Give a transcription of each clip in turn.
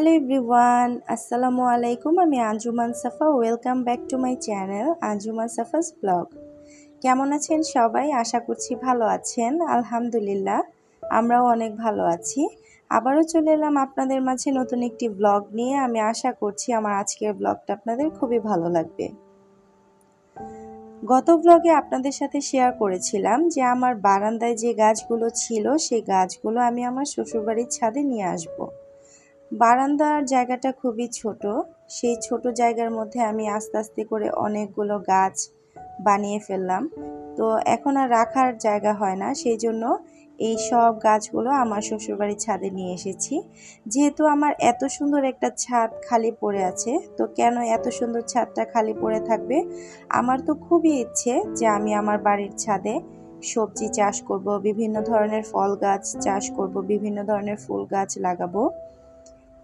Hello everyone আসসালামু আলাইকুম আমি Anjuman Safa welcome back to my channel Anjuman Safa's blog কেমন আছেন সবাই? আশা করছি ভালো আছেন, আলহামদুলিল্লাহ, আমরাও অনেক ভালো আছি। আবারও চলে এলাম আপনাদের মাঝে নতুন একটি ব্লগ নিয়ে। আমি আশা করছি আমার আজকের ব্লগটা আপনাদের খুবই ভালো লাগবে। গত ব্লগে আপনাদের সাথে শেয়ার করেছিলাম যে আমার বারান্দায় যে গাছগুলো ছিল, সেই গাছগুলো আমি আমার শ্বশুরবাড়ির ছাদে নিয়ে আসব। বারান্দার জায়গাটা খুবই ছোট। সেই ছোট জায়গার মধ্যে আমি আস্তে আস্তে করে অনেকগুলো গাছ বানিয়ে ফেললাম। তো এখন আর রাখার জায়গা হয় না, সেই জন্য এই সব গাছগুলো আমার শ্বশুরবাড়ির ছাদে নিয়ে এসেছি। যেহেতু আমার এত সুন্দর একটা ছাদ খালি পড়ে আছে, তো কেন এত সুন্দর ছাদটা খালি পড়ে থাকবে? আমার তো খুবই ইচ্ছে যে আমি আমার বাড়ির ছাদে সবজি চাষ করব, বিভিন্ন ধরনের ফল গাছ চাষ করব, বিভিন্ন ধরনের ফুল গাছ লাগাবো।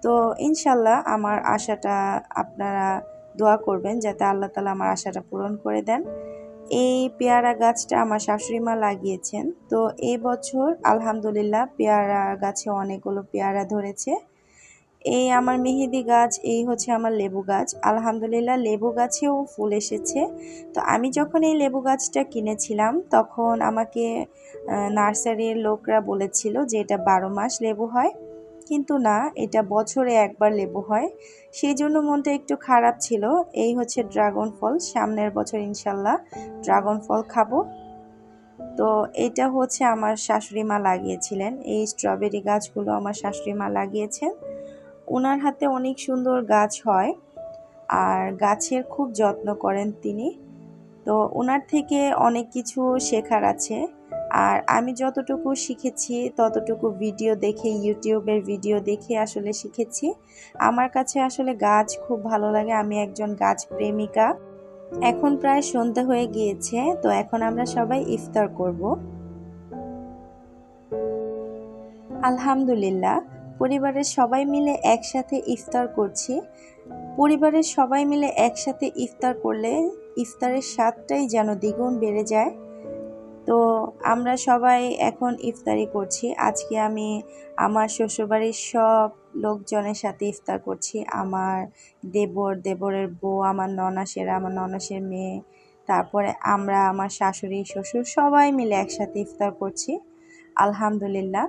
তো ইনশাল্লাহ আমার আশাটা আপনারা দোয়া করবেন যাতে আল্লাহ তালা আমার আশাটা পূরণ করে দেন। এই পেয়ারা গাছটা আমার শাশুড়ি মা লাগিয়েছেন। তো এই বছর আলহামদুলিল্লাহ পেয়ারা গাছে অনেকগুলো পেয়ারা ধরেছে। এই আমার মেহেদি গাছ, এই হচ্ছে আমার লেবু গাছ। আলহামদুলিল্লাহ লেবু গাছেও ফুল এসেছে। তো আমি যখন এই লেবু গাছটা কিনেছিলাম, তখন আমাকে নার্সারির লোকরা বলেছিল যে এটা বারো মাস লেবু হয়। কিন্তু না, এটা বছরে একবার লেবু হয়। সেই জন্য মনটা একটু খারাপ ছিল। এই হচ্ছে ড্রাগন ফল, সামনের বছর ইনশাল্লাহ ড্রাগন ফল খাব। তো এটা হচ্ছে আমার শাশুড়ি মা লাগিয়েছিলেন। এই স্ট্রবেরি গাছগুলো আমার শাশুড়ি মা লাগিয়েছেন। ওনার হাতে অনেক সুন্দর গাছ হয় আর গাছের খুব যত্ন করেন তিনি। তো ওনার থেকে অনেক কিছু শেখার আছে। আর আমি যতটুকু শিখেছি, ততটুকু ভিডিও দেখে, ইউটিউবের ভিডিও দেখে আসলে শিখেছি। আমার কাছে আসলে গাছ খুব ভালো লাগে। আমি একজন গাছ প্রেমিকা। এখন প্রায় সন্ধ্যা হয়ে গিয়েছে, তো এখন আমরা সবাই ইফতার করব। আলহামদুলিল্লাহ, পরিবারের সবাই মিলে একসাথে ইফতার করছি। পরিবারের সবাই মিলে একসাথে ইফতার করলে ইফতারের স্বাদটাই যেন দ্বিগুণ বেড়ে যায়। তো আমরা সবাই এখন ইফতারি করছি। আজকে আমি আমার শ্বশুরবাড়ির সব লোকজনের সাথে ইফতার করছি। আমার দেবর, দেবরের বউ, আমার ননাসেরা আমার ননাসের মেয়ে, তারপরে আমরা, আমার শাশুড়ি, শ্বশুর সবাই মিলে একসাথে ইফতার করছি। আলহামদুলিল্লাহ।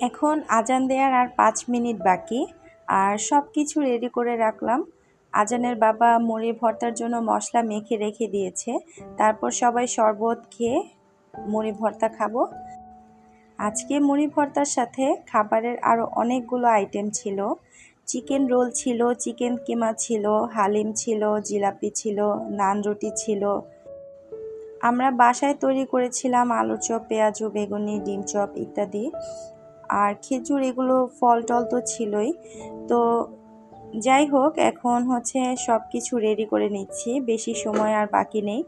এখন আজান দেওয়ার আর পাঁচ মিনিট বাকি। আর সব কিছু রেডি করে রাখলাম। আজানের বাবা মুড়ি ভর্তার জন্য মশলা মেখে রেখে দিয়েছে। তারপর সবাই শরবত খেয়ে মুড়ি ভর্তা খাব। আজকে মুড়ি ভর্তার সাথে খাবারের আরও অনেকগুলো আইটেম ছিল। চিকেন রোল ছিল, চিকেন কিমা ছিল, হালিম ছিল, জিলাপি ছিল, নান রুটি ছিল। আমরা বাসায় তৈরি করেছিলাম আলু চপ, পেঁয়াজু, বেগুনি, ডিম চপ ইত্যাদি। আর খেজুর এগুলো ফল টল তো ছিলই। তো যাই হোক, এখন হচ্ছে সব কিছু রেডি করে নিচ্ছি। বেশি সময় আর বাকি নেই।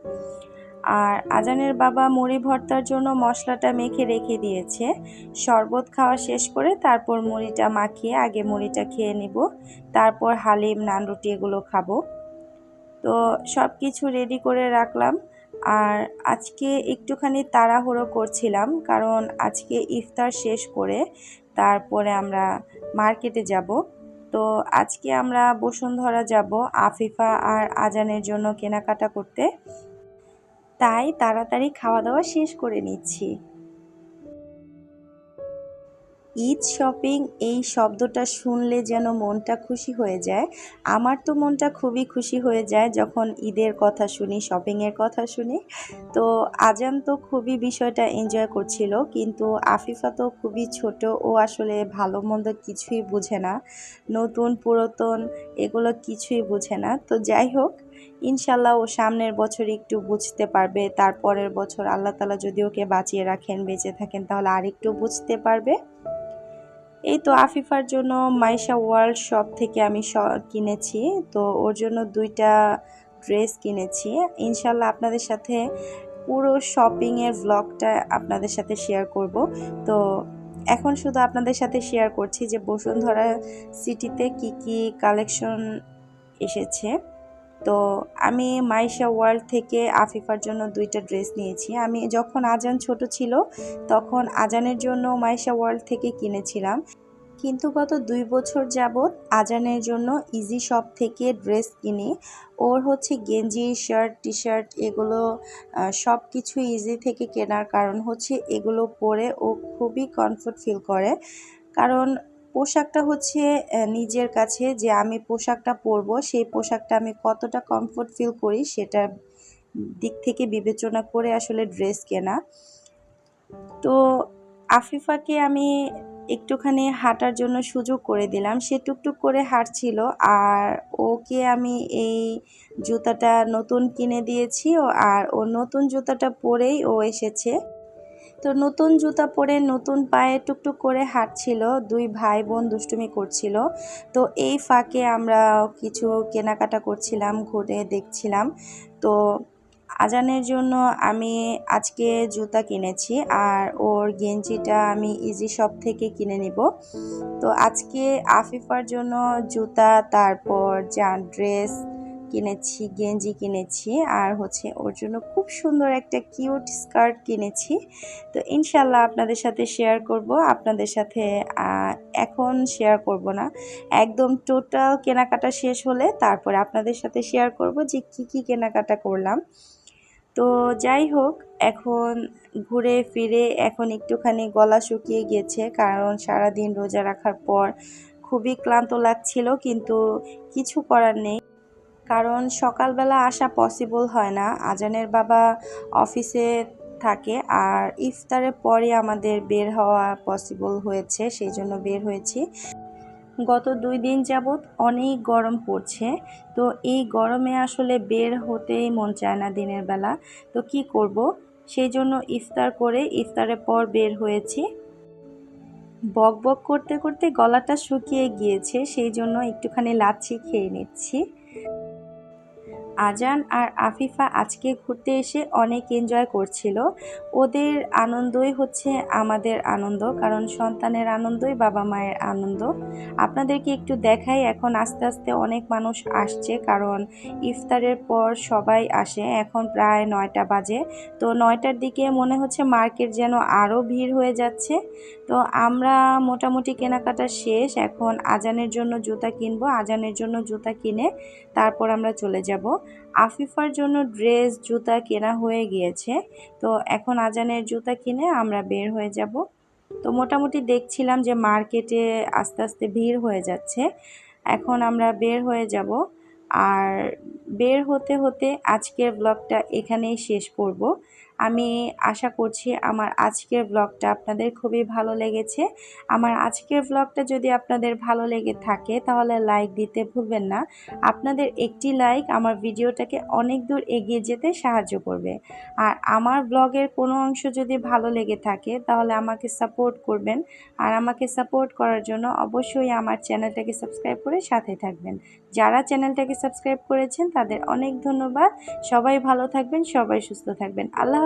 আর আজানের বাবা মুড়ি ভর্তার জন্য মশলাটা মেখে রেখে দিয়েছে। শরবত খাওয়া শেষ করে তারপর মুড়িটা মাখিয়ে আগে মুড়িটা খেয়ে নিব। তারপর হালিম নান রুটি এগুলো খাব। তো সব কিছু রেডি করে রাখলাম। আর আজকে একটুখানি তাড়াহুড়ো করছিলাম, কারণ আজকে ইফতার শেষ করে তারপরে আমরা মার্কেটে যাব। তো আজকে আমরা বসুন্ধরা যাব আফিফা আর আজানের জন্য কেনাকাটা করতে। তাই তাড়াতাড়ি খাওয়া দাওয়া শেষ করে নিচ্ছি। ঈদ শপিং এই শব্দটা শুনলে যেন মনটা খুশি হয়ে যায়। আমার তো মনটা খুবই খুশি হয়ে যায় যখন ঈদের কথা শুনি শপিংয়ের কথা শুনি। তো আজান তো খুবই বিষয়টা এনজয় করছিল, কিন্তু আফিফা তো খুবই ছোট, ও আসলে ভালো মন্দ কিছুই বুঝে না। নতুন, পুরাতন এগুলো কিছুই বুঝে না। তো যাই হোক ইনশাল্লাহ ও সামনের বছর একটু বুঝতে পারবে, তারপরের বছর আল্লাহ তালা যদি ওকে বাঁচিয়ে রাখেন, বেঁচে থাকেন, তাহলে আরেকটু বুঝতে পারবে। এই তো আফিফার জন্য মাইশা ওয়ার্ল্ড শপ থেকে আমি কিনেছি। তো ওর জন্য দুইটা ড্রেস কিনেছি। ইনশাল্লাহ আপনাদের সাথে পুরো শপিংয়ের ভ্লগটা আপনাদের সাথে শেয়ার করব। তো এখন শুধু আপনাদের সাথে শেয়ার করছি যে বসুন্ধরা সিটিতে কি কি কালেকশন এসেছে। তো আমি মাইশা ওয়ার্ল্ড থেকে আফিফার জন্য দুইটা ড্রেস নিয়েছি। আমি যখন আজান ছোট ছিল, তখন আজানের জন্য মাইশা ওয়ার্ল্ড থেকে কিনেছিলাম। কিন্তু গত দুই বছর যাবৎ আজানের জন্য ইজি শপ থেকে ড্রেস কিনি। ওর হচ্ছে গেঞ্জি, শার্ট টি শার্ট এগুলো সব কিছু ইজি থেকে কেনার কারণ হচ্ছে এগুলো পরে ও খুবই কমফোর্ট ফিল করে। কারণ পোশাকটা হচ্ছে নিজের কাছে যে আমি পোশাকটা পরবো, সেই পোশাকটা আমি কতটা কমফোর্ট ফিল করি সেটার দিক থেকে বিবেচনা করে আসলে ড্রেস কেনা। তো আফিফাকে আমি একটুখানি হাঁটার জন্য সুযোগ করে দিলাম। সে টুকটুক করে হাঁটছিল আর ওকে আমি এই জুতাটা নতুন কিনে দিয়েছি আর ও নতুন জুতাটা পরেই ও এসেছে। তো নতুন জুতা পরে নতুন পায়ে টুকটুক করে হাঁটছিল, দুই ভাই বোন দুষ্টুমি করছিল। তো এই ফাঁকে আমরা কিছু কেনাকাটা করছিলাম, ঘুরে দেখছিলাম। তো আজানের জন্য আমি আজকে জুতা কিনেছি আর ওর গেঞ্জিটা আমি ইজি শপ থেকে কিনে নিব। তো আজকে আফিফার জন্য জুতা, তারপর যা ড্রেস কিনেছি, গেঞ্জি কিনেছি আর হচ্ছে ওর জন্য খুব সুন্দর একটা কিউট স্কার্ট কিনেছি। তো ইনশাল্লাহ আপনাদের সাথে শেয়ার করব। আপনাদের সাথে এখন শেয়ার করব না। একদম টোটাল কেনাকাটা শেষ হলে তারপরে আপনাদের সাথে শেয়ার করব যে কি কি কেনাকাটা করলাম। তো যাই হোক, এখন ঘুরে ফিরে এখন একটুখানি গলা শুকিয়ে গেছে কারণ সারা দিন রোজা রাখার পর খুবই ক্লান্ত লাগছিল কিন্তু কিছু করার নেই। কারণ সকালবেলা আসা পসিবল হয় না। আজানের বাবা অফিসে থাকে আর ইফতারের পরে আমাদের বের হওয়া পসিবল হয়েছে, সেই জন্য বের হয়েছি। গত দুই দিন যাবৎ অনেক গরম পড়ছে। তো এই গরমে আসলে বের হতেই মন চায় না দিনের বেলা। তো কি করব? সেই জন্য ইফতার করে ইফতারের পর বের হয়েছি। বক বক করতে করতে গলাটা শুকিয়ে গিয়েছে, সেই জন্য একটুখানি লাচ্ছি খেয়ে নিচ্ছি। আজান আর আফিফা আজকে ঘুরতে এসে অনেক এনজয় করছিল। ওদের আনন্দই হচ্ছে আমাদের আনন্দ, কারণ সন্তানের আনন্দই বাবা মায়ের আনন্দ। আপনাদেরকে একটু দেখাই, এখন আস্তে আস্তে অনেক মানুষ আসছে, কারণ ইফতারের পর সবাই আসে। এখন প্রায় নয়টা বাজে। তো নয়টার দিকে মনে হচ্ছে মার্কেট যেন আরও ভিড় হয়ে যাচ্ছে। তো আমরা মোটামুটি কেনাকাটা শেষ। এখন আজানের জন্য জুতা কিনবো, আজানের জন্য জুতা কিনে তারপর আমরা চলে যাব। আফিফার জন্য ড্রেস, জুতা কেনা হয়ে গিয়েছে। তো এখন আজানের জুতা কিনে আমরা বের হয়ে যাব। তো মোটামুটি দেখছিলাম যে মার্কেটে আস্তে আস্তে ভিড় হয়ে যাচ্ছে। এখন আমরা বের হয়ে যাব। আর বের হতে হতে আজকের ব্লগটা এখানেই শেষ করব। আমি আশা করছি আমার আজকের ব্লগটা আপনাদের খুবই ভালো লেগেছে। আমার আজকের ব্লগটা যদি আপনাদের ভালো লেগে থাকে, তাহলে লাইক দিতে ভুলবেন না। আপনাদের একটি লাইক আমার ভিডিওটাকে অনেক দূর এগিয়ে যেতে সাহায্য করবে। আর আমার ব্লগের কোনো অংশ যদি ভালো লেগে থাকে, তাহলে আমাকে সাপোর্ট করবেন। আর আমাকে সাপোর্ট করার জন্য অবশ্যই আমার চ্যানেলটাকে সাবস্ক্রাইব করে সাথে থাকবেন। যারা চ্যানেলটাকে সাবস্ক্রাইব করেছেন, তাদের অনেক ধন্যবাদ। সবাই ভালো থাকবেন, সবাই সুস্থ থাকবেন। আল্লাহ